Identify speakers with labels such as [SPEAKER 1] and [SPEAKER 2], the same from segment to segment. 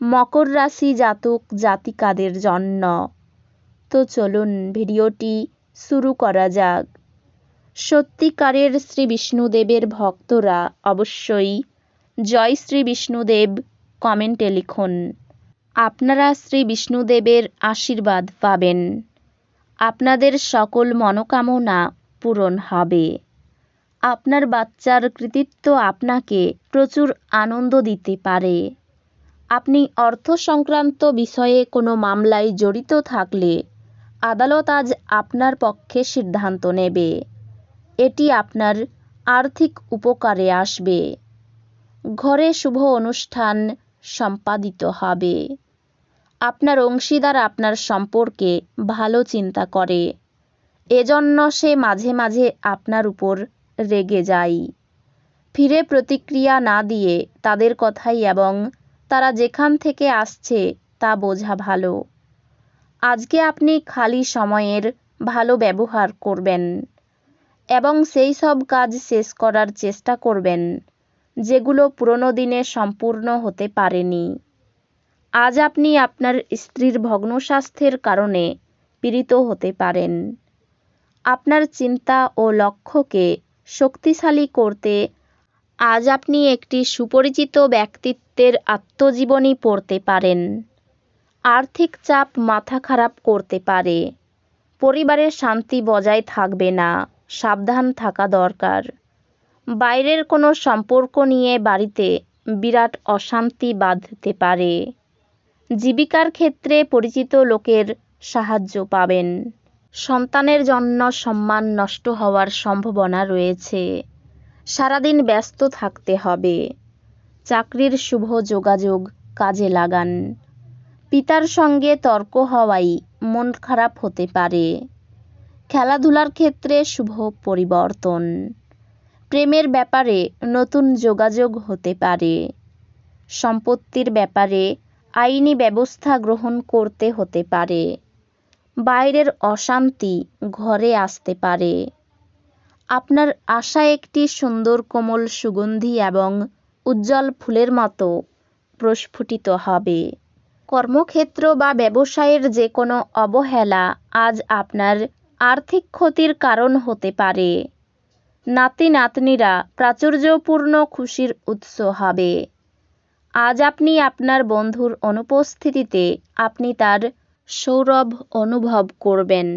[SPEAKER 1] মকর রাশি জাতক জাতিকাদের জন্য। তো চলুন ভিডিওটি শুরু করা যাক। সত্যিকারের শ্রী বিষ্ণুদেবের ভক্তরা অবশ্যই জয় শ্রী বিষ্ণুদেব কমেন্টে লিখুন। আপনারা শ্রী বিষ্ণুদেবের আশীর্বাদ পাবেন। আপনাদের সকল মনোকামনা পূরণ হবে। আপনার বাচ্চার কৃতিত্ব আপনাকে প্রচুর আনন্দ দিতে পারে। আপনি অর্থ সংক্রান্ত বিষয়ে কোনো মামলায় জড়িত থাকলে আদালত আজ আপনার পক্ষে সিদ্ধান্ত নেবে। এটি আপনার আর্থিক উপকারে আসবে। ঘরে শুভ অনুষ্ঠান সম্পাদিত হবে। আপনার অংশীদার আপনার সম্পর্কে ভালো চিন্তা করে। এজন্য সে মাঝে মাঝে আপনার উপর রেগে যায়। ফিরে প্রতিক্রিয়া না দিয়ে তাদের কথাই এবং তারা যেখান থেকে আসছে তা বোঝা ভালো। আজকে আপনি খালি সময়ের ভালো ব্যবহার করবেন এবং সেই সব কাজ শেষ করার চেষ্টা করবেন, যেগুলো পুরনো দিনে সম্পূর্ণ হতে পারেনি। আজ আপনি আপনার স্ত্রীর ভগ্ন স্বাস্থ্যের কারণে পীড়িত হতে পারেন। আপনার চিন্তা ও লক্ষ্যকে শক্তিশালী করতে আজ আপনি একটি সুপরিচিত ব্যক্তিত্বের আত্মজীবনী পড়তে পারেন। আর্থিক চাপ মাথা খারাপ করতে পারে। পরিবারের শান্তি বজায় থাকবে না, সাবধান থাকা দরকার। বাইরের কোনো সম্পর্ক নিয়ে বাড়িতে বিরাট অশান্তি বাঁধতে পারে। জীবিকার ক্ষেত্রে পরিচিত লোকের সাহায্য পাবেন। সন্তানের জন্য সম্মান নষ্ট হওয়ার সম্ভাবনা রয়েছে। সারাদিন ব্যস্ত থাকতে হবে। চাকরির শুভ যোগাযোগ কাজে লাগান। পিতার সঙ্গে তর্ক হওয়াই মন খারাপ হতে পারে। খেলাধুলার ক্ষেত্রে শুভ পরিবর্তন। প্রেমের ব্যাপারে নতুন যোগাযোগ হতে পারে। সম্পত্তির ব্যাপারে আইনি ব্যবস্থা গ্রহণ করতে হতে পারে। বাইরের অশান্তি ঘরে আসতে পারে। আপনার আশা একটি সুন্দর কোমল সুগন্ধি এবং উজ্জ্বল ফুলের মতো প্রস্ফুটিত হবে। কর্মক্ষেত্র বা ব্যবসায়ের যে কোনো অবহেলা আজ আপনার আর্থিক ক্ষতির কারণ হতে পারে। নাতি নাতনিরা প্রাচুর্যপূর্ণ খুশির উৎস হবে। আজ আপনি আপনার বন্ধুর অনুপস্থিতিতে আপনি তার সৌরভ অনুভব করবেন।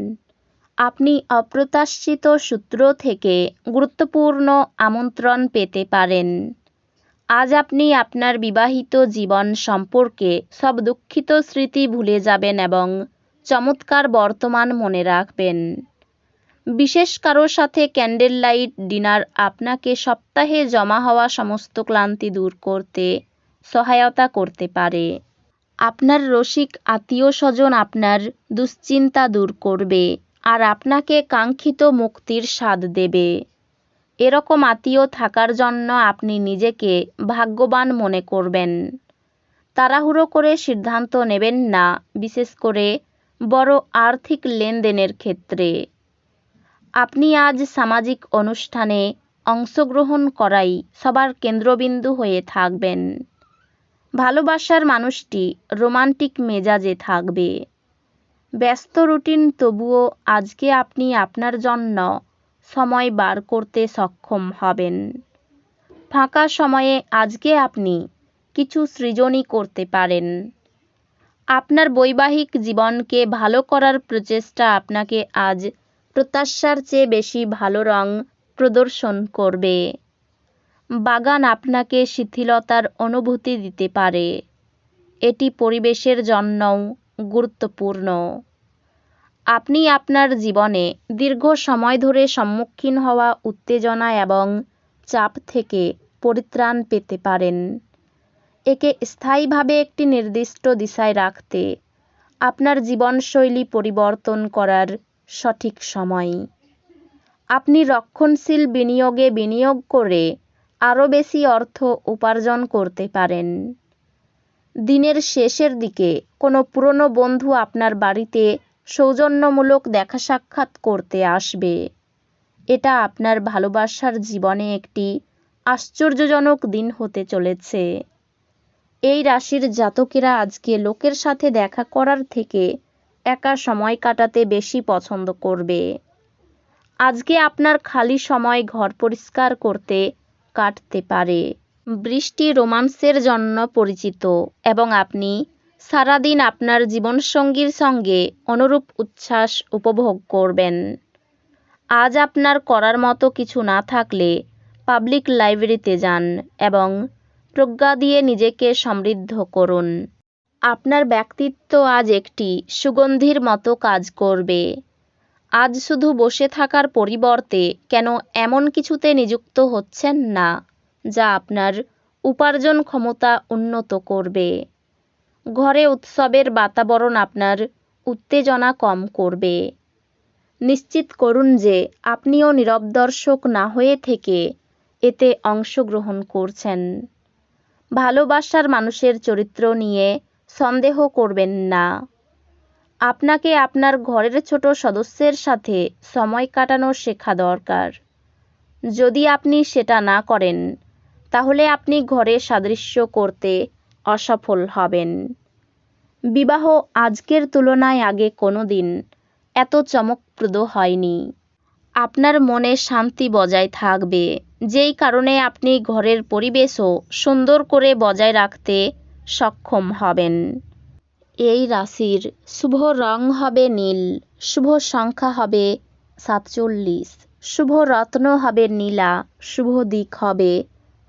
[SPEAKER 1] আপনি অপ্রত্যাশিত সূত্র থেকে গুরুত্বপূর্ণ আমন্ত্রণ পেতে পারেন। আজ আপনি আপনার বিবাহিত জীবন সম্পর্কে সব দুঃখিত স্মৃতি ভুলে যাবেন এবং চমৎকার বর্তমান মনে রাখবেন। বিশেষ কারোর সাথে ক্যান্ডেল লাইট ডিনার আপনাকে সপ্তাহে জমা হওয়া সমস্ত ক্লান্তি দূর করতে সহায়তা করতে পারে। আপনার রসিক আত্মীয় স্বজন আপনার দুশ্চিন্তা দূর করবে। আর আপনাকে কাঙ্ক্ষিত মুক্তির স্বাদ দেবে। এরকম আত্মীয় থাকার জন্য আপনি নিজেকে ভাগ্যবান মনে করবেন। তাড়াহুড়ো করে সিদ্ধান্ত নেবেন না, বিশেষ করে বড় আর্থিক লেনদেনের ক্ষেত্রে। আপনি আজ সামাজিক অনুষ্ঠানে অংশগ্রহণ করাই সবার কেন্দ্রবিন্দু হয়ে থাকবেন। ভালোবাসার মানুষটি রোমান্টিক মেজাজে থাকবে। ব্যস্ত রুটিন তবুও আজকে আপনি আপনার জন্য সময় বার করতে সক্ষম হবেন। ফাঁকা সময়ে আজকে আপনি কিছু সৃজনই করতে পারেন। আপনার বৈবাহিক জীবনকে ভালো করার প্রচেষ্টা আপনাকে আজ প্রত্যাশার চেয়ে বেশি ভালো রং প্রদর্শন করবে। বাগান আপনাকে শিথিলতার অনুভূতি দিতে পারে। এটি পরিবেশের জন্যও গুরুত্বপূর্ণ। আপনি আপনার জীবনে দীর্ঘ সময় ধরে সম্মুখীন হওয়া উত্তেজনা এবং চাপ থেকে পরিত্রাণ পেতে পারেন। একে স্থায়ীভাবে একটি নির্দিষ্ট দিশায় রাখতে আপনার জীবনশৈলী পরিবর্তন করার সঠিক সময়। আপনি রক্ষণশীল বিনিয়োগে বিনিয়োগ করে আরও বেশি অর্থ উপার্জন করতে পারেন। দিনের শেষের দিকে কোনো পুরনো বন্ধু আপনার বাড়িতে সৌজন্যমূলক দেখা সাক্ষাৎ করতে আসবে। এটা আপনার ভালোবাসার জীবনে একটি আশ্চর্যজনক দিন হতে চলেছে। এই রাশির জাতকেরা আজকে লোকের সাথে দেখা করার থেকে একা সময় কাটাতে বেশি পছন্দ করবে। আজকে আপনার খালি সময় ঘর পরিষ্কার করতে কাটতে পারে। বৃষ্টি রোমান্সের জন্য পরিচিত এবং আপনি সারাদিন আপনার জীবনসঙ্গীর সঙ্গে অনুরূপ উচ্ছ্বাস উপভোগ করবেন। আজ আপনার করার মতো কিছু না থাকলে পাবলিক লাইব্রেরিতে যান এবং প্রজ্ঞা দিয়ে নিজেকে সমৃদ্ধ করুন। আপনার ব্যক্তিত্ব আজ একটি সুগন্ধির মতো কাজ করবে। আজ শুধু বসে থাকার পরিবর্তে কেন এমন কিছুতে নিযুক্ত হচ্ছেন না? যা আপনার উপার্জন ক্ষমতা উন্নত করবে। ঘরে উৎসবের বাতাবরণ আপনার উত্তেজনা কম করবে। নিশ্চিত করুন যে আপনিও নীরব দর্শক না হয়ে থেকে এতে অংশগ্রহণ করছেন। ভালোবাসার মানুষের চরিত্র নিয়ে সন্দেহ করবেন না। আপনাকে আপনার ঘরের ছোট সদস্যের সাথে সময় কাটানো শেখা দরকার। যদি আপনি সেটা না করেন তাহলে আপনি ঘরে সাদৃশ্য করতে অসফল হবেন। বিবাহ আজকের তুলনায় আগে কোনো দিন এত চমকপ্রদ হয়নি। আপনার মনে শান্তি বজায় থাকবে, যেই কারণে আপনি ঘরের পরিবেশও সুন্দর করে বজায় রাখতে সক্ষম হবেন। এই রাশির শুভ রং হবে নীল, শুভ সংখ্যা হবে সাতচল্লিশ, শুভ রত্ন হবে নীলা, শুভ দিক হবে